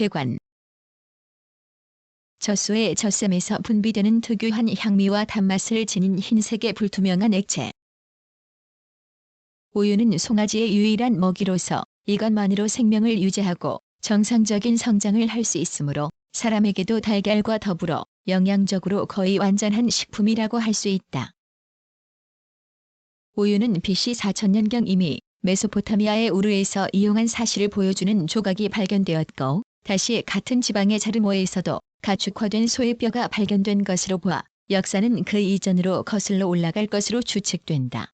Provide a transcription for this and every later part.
개관 젖소의 젖샘에서 분비되는 특유한 향미와 단맛을 지닌 흰색의 불투명한 액체. 우유는 송아지의 유일한 먹이로서 이것만으로 생명을 유지하고 정상적인 성장을 할 수 있으므로 사람에게도 달걀과 더불어 영양적으로 거의 완전한 식품이라고 할 수 있다. 우유는 BC 4000년경 이미 메소포타미아의 우르에서 이용한 사실을 보여주는 조각이 발견되었고 다시 같은 지방의 자르모에서도 가축화된 소의 뼈가 발견된 것으로 보아 역사는 그 이전으로 거슬러 올라갈 것으로 추측된다.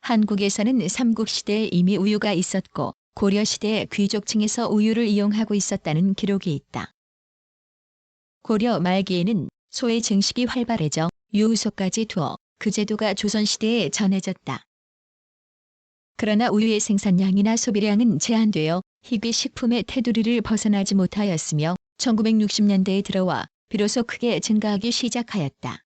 한국에서는 삼국시대에 이미 우유가 있었고 고려시대에 귀족층에서 우유를 이용하고 있었다는 기록이 있다. 고려 말기에는 소의 증식이 활발해져 유우소까지 두어 그 제도가 조선시대에 전해졌다. 그러나 우유의 생산량이나 소비량은 제한되어 희귀 식품의 테두리를 벗어나지 못하였으며 1960년대에 들어와 비로소 크게 증가하기 시작하였다.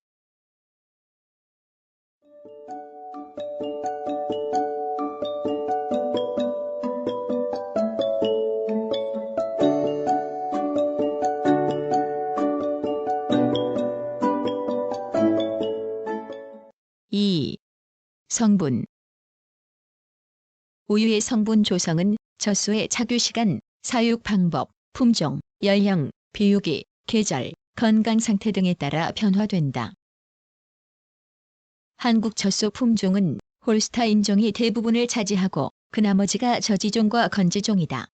이 성분 우유의 성분 조성은 젖소의 착유 시간, 사육 방법, 품종, 연령, 비유기, 계절, 건강 상태 등에 따라 변화된다. 한국 젖소 품종은 홀스타 인 종이 대부분을 차지하고 그 나머지가 저지종과 건지종이다.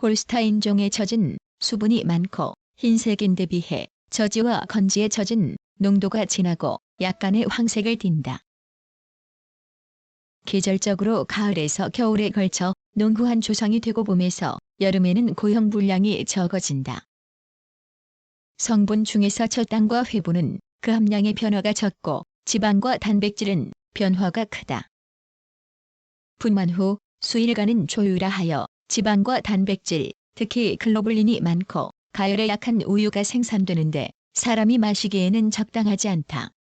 홀스타 인 종의 젖은 수분이 많고 흰색인데 비해 저지와 건지의 젖은 농도가 진하고 약간의 황색을 띈다. 계절적으로 가을에서 겨울에 걸쳐 농후한 조성이 되고 봄에서 여름에는 고형 분량이 적어진다. 성분 중에서 젖당과 회분은 그 함량의 변화가 적고 지방과 단백질은 변화가 크다. 분만 후 수일간은 조유라 하여 지방과 단백질, 특히 글로불린이 많고 가열에 약한 우유가 생산되는데 사람이 마시기에는 적당하지 않다.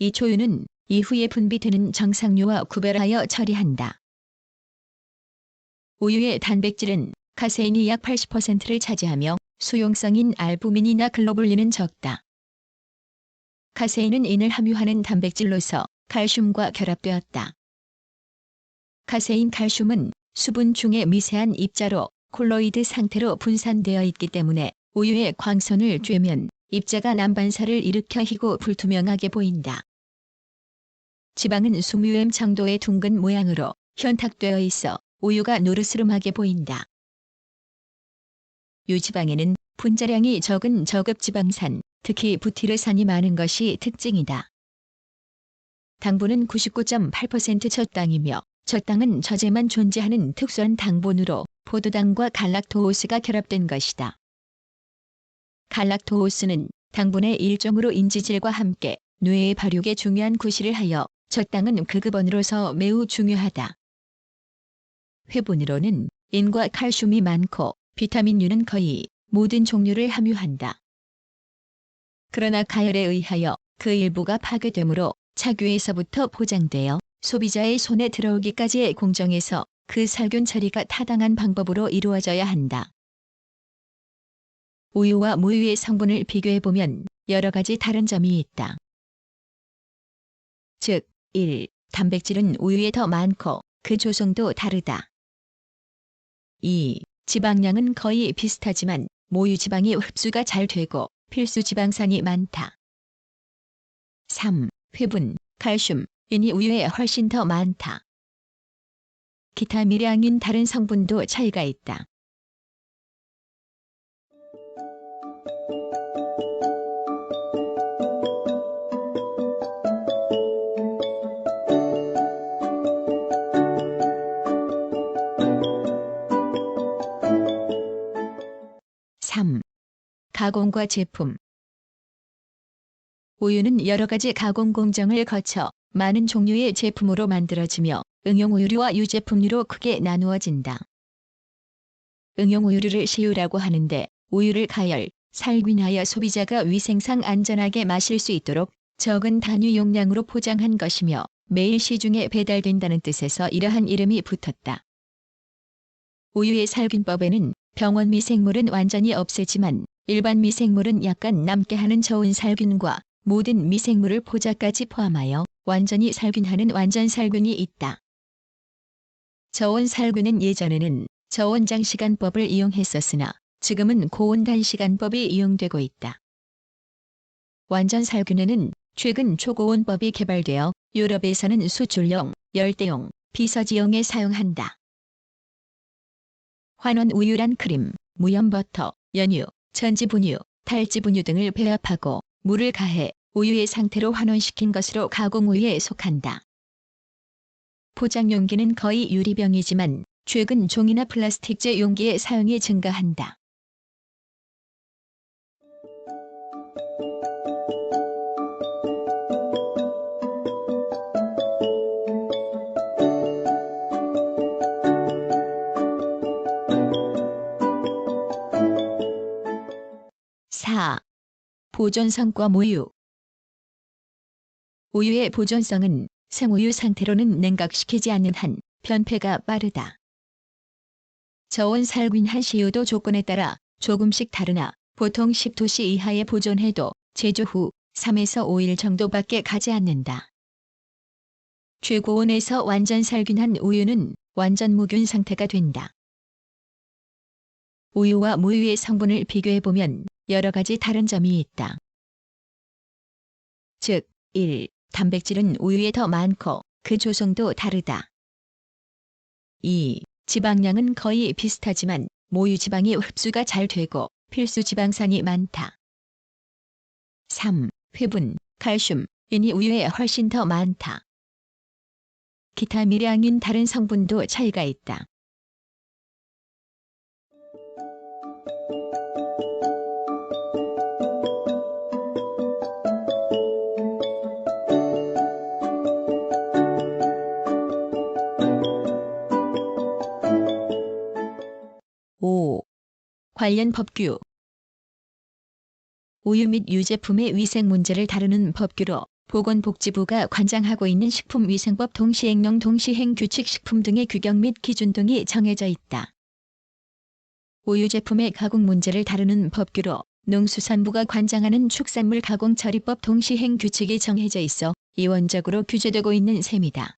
이 초유는 이후에 분비되는 정상류와 구별하여 처리한다. 우유의 단백질은 카세인이 약 80%를 차지하며 수용성인 알부민이나 글로불린은 적다. 카세인은 인을 함유하는 단백질로서 칼슘과 결합되었다. 카세인 칼슘은 수분 중의 미세한 입자로 콜로이드 상태로 분산되어 있기 때문에 우유의 광선을 쬐면 입자가 난반사를 일으켜 희고 불투명하게 보인다. 지방은 수뮤엠 정도의 둥근 모양으로 현탁되어 있어 우유가 노르스름하게 보인다. 유지방에는 분자량이 적은 저급 지방산, 특히 부티르산이 많은 것이 특징이다. 당분은 99.8% 젖당이며 젖당은 젖에만 존재하는 특수한 당분으로 포도당과 갈락토오스가 결합된 것이다. 갈락토오스는 당분의 일종으로 인지질과 함께 뇌의 발육에 중요한 구실을 하여 젖당은 극급원으로서 매우 중요하다. 회분으로는 인과 칼슘이 많고 비타민유는 거의 모든 종류를 함유한다. 그러나 가열에 의하여 그 일부가 파괴되므로 착유에서부터 포장되어 소비자의 손에 들어오기까지의 공정에서 그 살균 처리가 타당한 방법으로 이루어져야 한다. 우유와 무유의 성분을 비교해보면 여러 가지 다른 점이 있다. 즉, 1. 단백질은 우유에 더 많고 그 조성도 다르다. 2. 지방량은 거의 비슷하지만 모유 지방이 흡수가 잘 되고 필수 지방산이 많다. 3. 회분, 칼슘, 인이 우유에 훨씬 더 많다. 기타 미량인 다른 성분도 차이가 있다. 가공과 제품 우유는 여러 가지 가공 공정을 거쳐 많은 종류의 제품으로 만들어지며 응용 우유류와 유제품류로 크게 나누어진다. 응용 우유류를 시유라고 하는데 우유를 가열, 살균하여 소비자가 위생상 안전하게 마실 수 있도록 적은 단위 용량으로 포장한 것이며 매일 시중에 배달된다는 뜻에서 이러한 이름이 붙었다. 우유의 살균법에는 병원 미생물은 완전히 없애지만 일반 미생물은 약간 남게 하는 저온 살균과 모든 미생물을 포자까지 포함하여 완전히 살균하는 완전 살균이 있다. 저온 살균은 예전에는 저온 장시간법을 이용했었으나 지금은 고온 단시간법이 이용되고 있다. 완전 살균에는 최근 초고온법이 개발되어 유럽에서는 수출용, 열대용, 비서지용에 사용한다. 환원 우유란 크림, 무염버터, 연유, 전지분유, 탈지분유 등을 배합하고 물을 가해 우유의 상태로 환원시킨 것으로 가공우유에 속한다. 포장 용기는 거의 유리병이지만 최근 종이나 플라스틱제 용기의 사용이 증가한다. 보존성과 모유 우유의 보존성은 생우유 상태로는 냉각시키지 않는 한 변폐가 빠르다. 저온 살균 한 시유도 조건에 따라 조금씩 다르나 보통 10도씨 이하에 보존해도 제조 후 3에서 5일 정도밖에 가지 않는다. 최고온에서 완전 살균한 우유는 완전 무균 상태가 된다. 우유와 무유의 성분을 비교해보면 여러 가지 다른 점이 있다. 즉, 1. 단백질은 우유에 더 많고 그 조성도 다르다. 2. 지방량은 거의 비슷하지만 모유 지방이 흡수가 잘 되고 필수 지방산이 많다. 3. 회분, 칼슘, 인이 우유에 훨씬 더 많다. 기타 미량인 다른 성분도 차이가 있다. 오. 관련 법규 우유 및 유제품의 위생 문제를 다루는 법규로 보건복지부가 관장하고 있는 식품위생법 동시행령 동시행 규칙 식품 등의 규격 및 기준 등이 정해져 있다. 우유 제품의 가공 문제를 다루는 법규로 농수산부가 관장하는 축산물 가공 처리법 동시행 규칙이 정해져 있어 이원적으로 규제되고 있는 셈이다.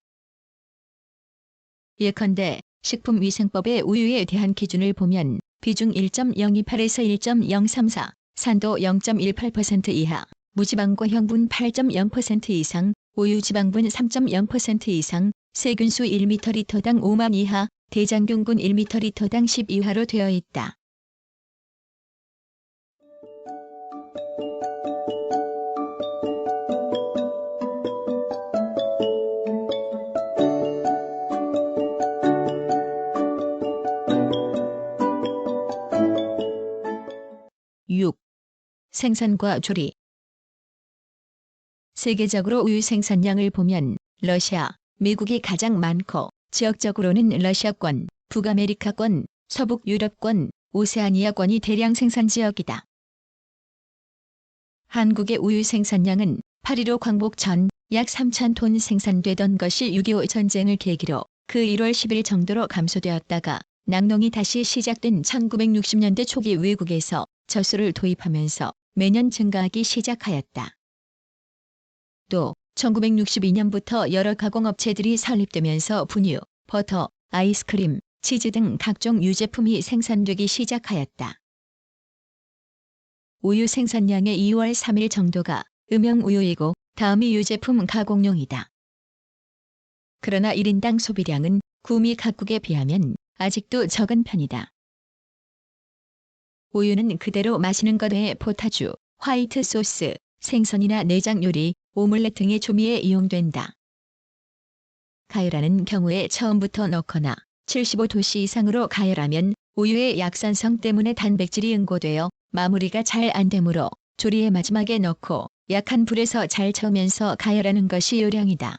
예컨대 식품위생법의 우유에 대한 기준을 보면 비중 1.028에서 1.034, 산도 0.18% 이하, 무지방과 형분 8.0% 이상, 우유 지방분 3.0% 이상, 세균수 1ml당 5만 이하, 대장균군 1ml당 10 이하로 되어 있다. 생산과 조리 세계적으로 우유 생산량을 보면 러시아, 미국이 가장 많고 지역적으로는 러시아권, 북아메리카권, 서북 유럽권, 오세아니아권이 대량 생산 지역이다. 한국의 우유 생산량은 8.15 광복 전 약 3천 톤 생산되던 것이 6.25 전쟁을 계기로 그 1월 10일 정도로 감소되었다가 낙농이 다시 시작된 1960년대 초기 외국에서 젖소를 도입하면서 매년 증가하기 시작하였다. 또 1962년부터 여러 가공업체들이 설립되면서 분유, 버터, 아이스크림, 치즈 등 각종 유제품이 생산되기 시작하였다. 우유 생산량의 2월 3일 정도가 음영 우유이고 다음이 유제품 가공용이다. 그러나 1인당 소비량은 구미 각국에 비하면 아직도 적은 편이다. 우유는 그대로 마시는 것 외에 포타주, 화이트 소스, 생선이나 내장 요리, 오믈렛 등의 조미에 이용된다. 가열하는 경우에 처음부터 넣거나 75도씨 이상으로 가열하면 우유의 약산성 때문에 단백질이 응고되어 마무리가 잘 안되므로 조리의 마지막에 넣고 약한 불에서 잘 저으면서 가열하는 것이 요령이다.